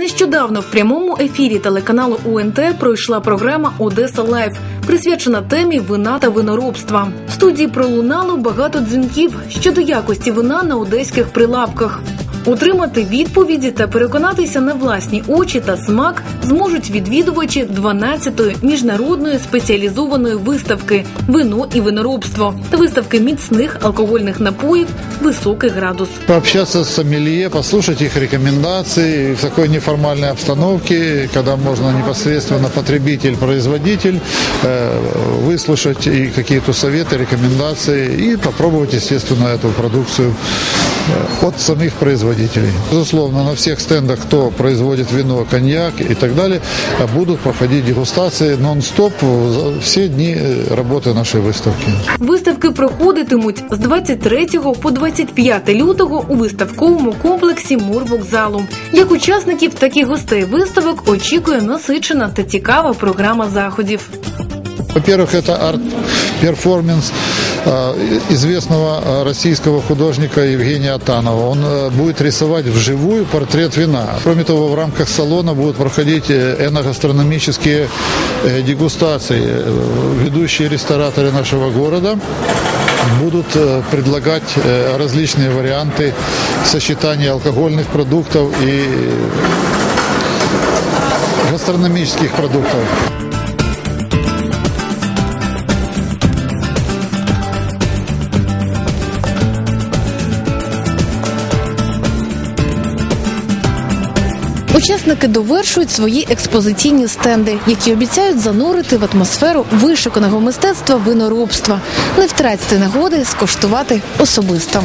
Нещодавно в прямому ефірі телеканалу УНТ пройшла програма Одеса Лайф, присвячена темі вина та виноробства. В студії пролунало багато дзвінків щодо якості вина на одеських прилавках. Отримати відповіді та переконатися на власні очі та смак зможуть відвідувачі 12-ї міжнародної спеціалізованої виставки Вино і виноробство та виставки міцних алкогольних напоїв Високий градус. Пообщаться с сомелье, послушать их рекомендации в такой неформальной обстановке, когда можно непосредственно потребитель-производитель э, выслушать и какие-то советы, рекомендации и попробовать, естественно, эту продукцию э, от самих производителей. Безусловно, на всех стендах, кто производит вино, коньяк и так далее, э, будут проходить дегустации нон-стоп за все дни э, работы нашей выставки. Виставки проходитимуть з 23 по 25 лютого у виставковому комплексі Мурвокзалу. Як учасників, так і гостей виставок очікує насичена та цікава програма заходів. Во-первых, это арт-перформанс э, Известного э, российского художника Евгения Атанова. Он э, будет рисовать вживую портрет вина. Кроме того, в рамках салона будут проходить э, эногастрономические э, дегустации. Э, Ведущие рестораторы нашего города будут э, предлагать э, различные варианты сочетания алкогольных продуктов и гастрономических продуктов. Учасники довершують свої експозиційні стенди, які обіцяють занурити в атмосферу вишуканого мистецтва виноробства, не втратити нагоди скоштувати особисто.